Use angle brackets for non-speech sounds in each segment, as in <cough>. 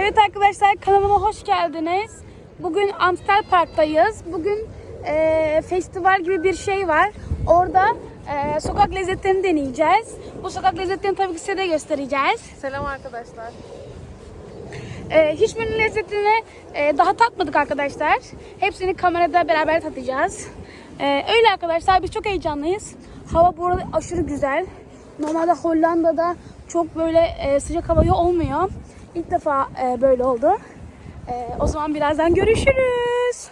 Evet arkadaşlar kanalıma hoş geldiniz. Bugün Amstel Park'tayız. Bugün e, festival gibi bir şey var. Orada e, sokak lezzetlerini deneyeceğiz. Bu sokak lezzetlerini tabii ki size de göstereceğiz. Selam arkadaşlar. E, hiçbirinin lezzetini e, daha tatmadık arkadaşlar. Hepsini kamerada beraber tatacağız. E, öyle arkadaşlar biz çok heyecanlıyız. Hava bu arada aşırı güzel. Normalde Hollanda'da çok böyle e, sıcak hava olmuyor. İlk defa e, böyle oldu. E, o zaman birazdan görüşürüz.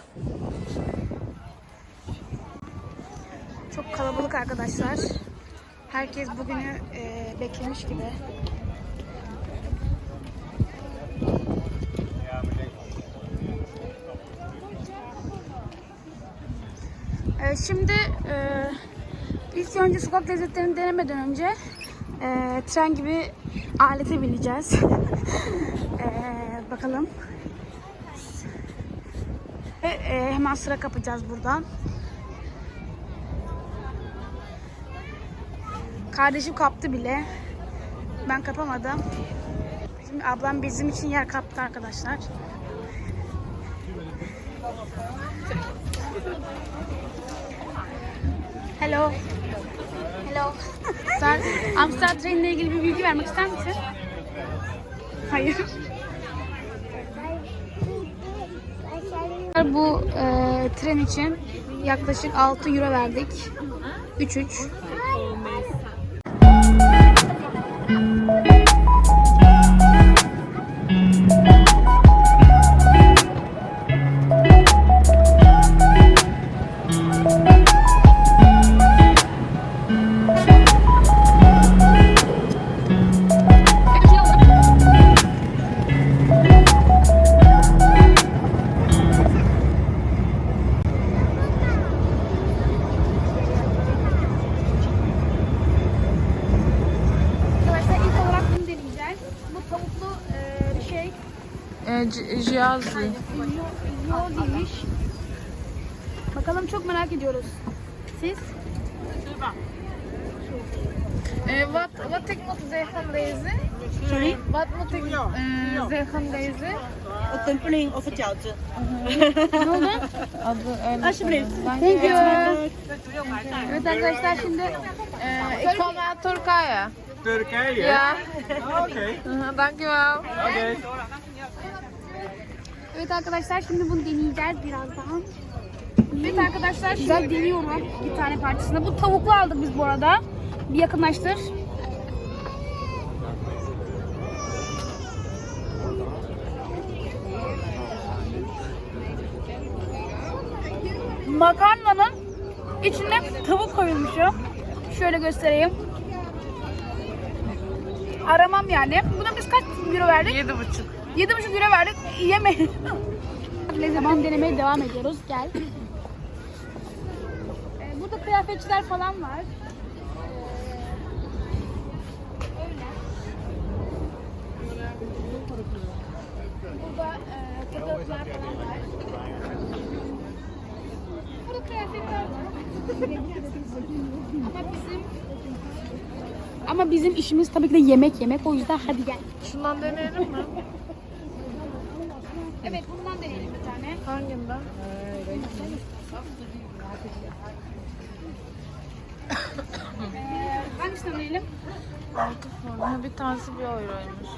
Çok kalabalık arkadaşlar. Herkes bugünü e, beklemiş gibi. Ee, şimdi e, ilk önce sokak lezzetlerini denemeden önce e, tren gibi alete bineceğiz. <laughs> E, bakalım. Ve e, hemen sıra kapacağız buradan. Kardeşim kaptı bile. Ben kapamadım. Şimdi ablam bizim için yer kaptı arkadaşlar. Hello. Hello. <laughs> Sen Amsterdam ile ilgili bir bilgi vermek ister misin? Hayır. Bu e, tren için yaklaşık 6 euro verdik. 3-3. Ee, Cihazi. Yol değilmiş. Bakalım çok merak ediyoruz. Siz? Ee, wat, wat ik moet zeggen deze? Sorry? Wat moet ik eh, zeggen deze? Een dumpeling of het jouwtje. ne oldu? Adı öyle. Alsjeblieft. Thank you. Evet arkadaşlar şimdi ik kom uit Turkije. Turkije? Ja. Oké. Aha, Dankjewel. Oké. Evet arkadaşlar şimdi bunu deneyeceğiz birazdan. Evet arkadaşlar şimdi deniyorum bir tane parçasını. Bu tavuklu aldık biz bu arada. Bir yakınlaştır. Makarnanın içine tavuk koyulmuşu. Şöyle göstereyim. Aramam yani. Buna biz kaç euro verdik? Yedi buçuk. 7,5 lira verdik. Yemeyin. Lezzetini denemeye devam ediyoruz. Gel. Ee, burada kıyafetçiler falan var. Ee, öyle. Burada e, kapalıklar falan var. Burada kıyafetler var. Ama bizim ama bizim işimiz tabii ki de yemek yemek. O yüzden hadi gel. Şundan deneyelim mi? Evet bundan deneyelim bir tane. Hanginden? Ee, hangisini deneyelim? Altı forma. Bir tanesi bir euroymuş.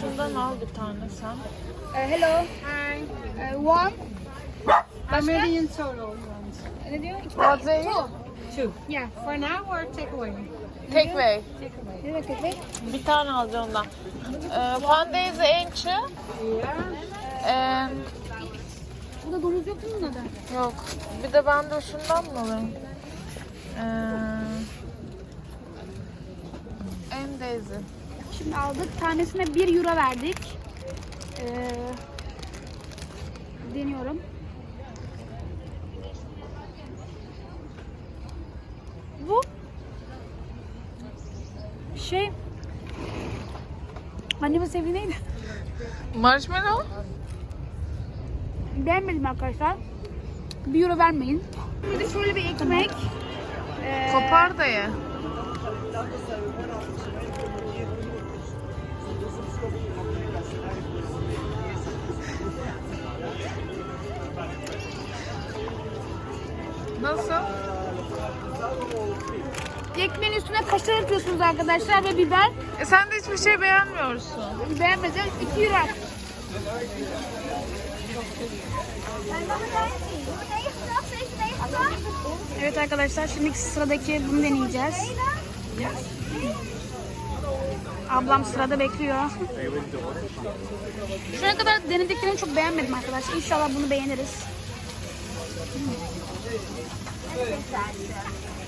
Şundan al bir tane sen. Uh, hello. Hi. Uh, one. Many in total? Ne diyor? İki they? Two. Yeah. For now or take away? Take away. Ne demek köpek? Bir tane alacağım ondan. Ee, Van deze eentje. Ee, Burada domuz yok mu bunda da? yok. Bir de ben de şundan mı alayım? Ee, en deze. Şimdi aldık. Tanesine 1 euro verdik. Ee, deniyorum. Şey annemin sevdiği neydi? Marshmallow? Beğenmedim arkadaşlar. 1 euro vermeyin. Bir de şöyle bir ekmek. Ee, Kopar da ye. Nasıl? Ekmeğin üstüne kaşar atıyorsunuz arkadaşlar ve biber. E sen de hiçbir şey beğenmiyorsun. Beğenmezsen 2 euro. Evet arkadaşlar şimdi sıradaki bunu deneyeceğiz. Ablam sırada bekliyor. Şu ana kadar denediklerini çok beğenmedim arkadaşlar. İnşallah bunu beğeniriz. Amsterdam.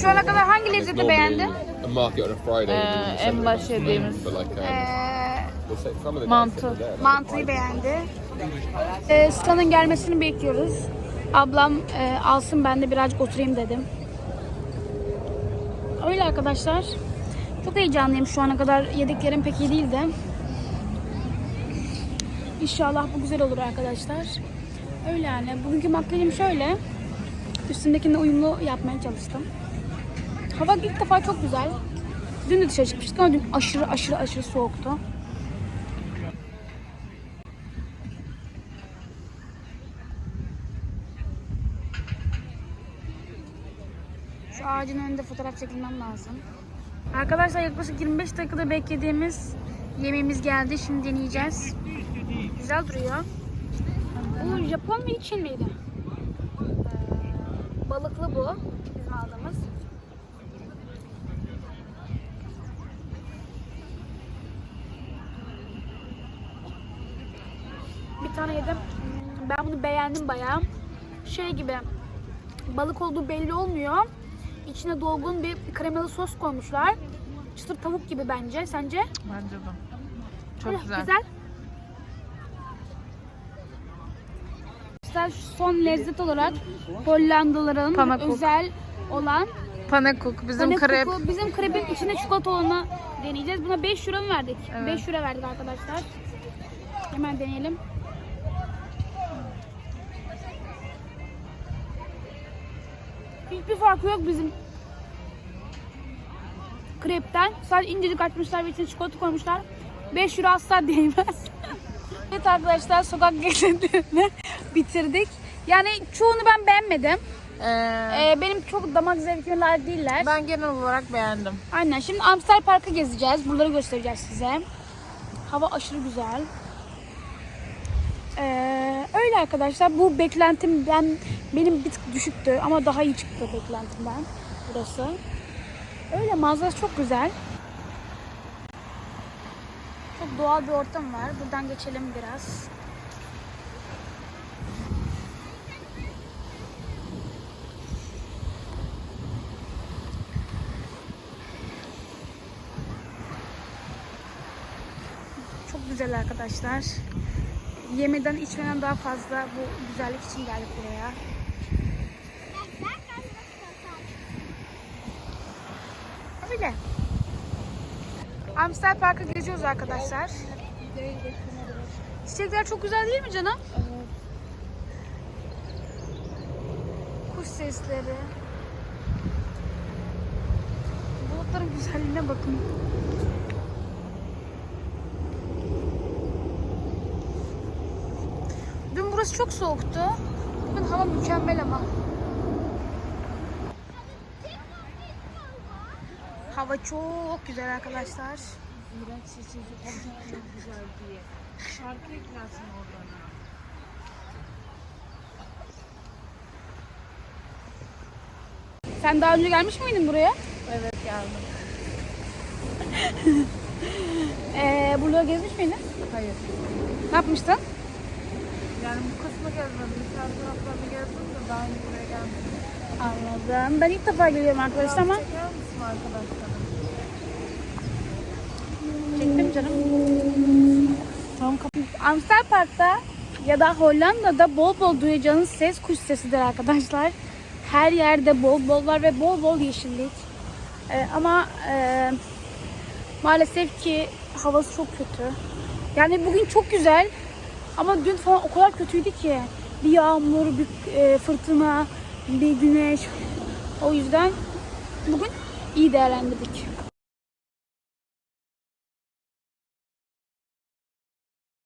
Şu ana kadar hangi lezzeti beğendin? Ee, en baş yediğimiz um, Ee, Mantı. mantıyı beğendi. Ee, Sıranın gelmesini bekliyoruz. Ablam e, alsın ben de birazcık oturayım dedim. Öyle arkadaşlar. Çok heyecanlıyım şu ana kadar yediklerim pek iyi değildi. İnşallah bu güzel olur arkadaşlar. Öyle yani. Bugünkü makyajım şöyle. Üstündekine uyumlu yapmaya çalıştım. Hava ilk defa çok güzel. Dün de dışarı çıkmıştık ama dün aşırı aşırı aşırı soğuktu. Şu ağacın önünde fotoğraf çekilmem lazım. Arkadaşlar yaklaşık 25 dakikada beklediğimiz yemeğimiz geldi. Şimdi deneyeceğiz. Güzel duruyor. Bu Japon mu Çin miydi? Ee, balıklı bu. Bizim aldığımız. Bir tane yedim. Ben bunu beğendim bayağı. Şey gibi balık olduğu belli olmuyor. İçine dolgun bir kremalı sos koymuşlar. Çıtır tavuk gibi bence. Sence? Bence de. Çok Öyle, güzel. güzel. Güzel son lezzet olarak Hollandalıların Panakuk. özel olan Panekuk, bizim Panekuk'u, krep. Bizim krepin içinde çikolata olanı deneyeceğiz. Buna 5 euro mu verdik? Evet. 5 euro verdik arkadaşlar. Hemen deneyelim. Hiçbir farkı yok bizim krepten. Sadece incecik açmışlar ve içine çikolata koymuşlar. 5 euro asla değmez. <laughs> evet arkadaşlar sokak lezzetlerini bitirdik. Yani çoğunu ben beğenmedim. Ee, Ee, benim çok damak zevkime layık değiller. ben genel olarak beğendim. Aynen. Şimdi Amstel Park'a gezeceğiz. Buraları göstereceğiz size. Hava aşırı güzel. Ee, öyle arkadaşlar. Bu beklentimden benim bir tık düşüktü ama daha iyi çıktı beklentimden burası. Öyle manzarası çok güzel. Çok doğal bir ortam var. Buradan geçelim biraz. Çok güzel arkadaşlar. Yemeden içmeden daha fazla bu güzellik için geldik buraya. Öyle. Amstel Park'a geziyoruz arkadaşlar. Çiçekler çok güzel değil mi canım? Kuş sesleri. Bulutların güzelliğine bakın. Burası çok soğuktu. Bugün hava mükemmel ama. Hava çok güzel arkadaşlar. Sen daha önce gelmiş miydin buraya? Evet geldim. <laughs> Ee, buraları gezmiş miydin? Hayır. Ne yapmıştın? Yani bu kısmı gezmedim. Diğer taraflarını gezdim de daha önce buraya gelmedim. Anladım. Ben ilk defa geliyorum arkadaşlar ama Çeker misin arkadaşlarım? çektim canım. Tamam kapı. Amstel Park'ta ya da Hollanda'da bol bol duyacağınız ses kuş sesidir arkadaşlar. Her yerde bol bol var ve bol bol yeşillik. Ee, ama e, maalesef ki havası çok kötü. Yani bugün çok güzel ama dün falan o kadar kötüydü ki. Bir yağmur, bir e, fırtına, bir güneş. O yüzden bugün iyi değerlendirdik.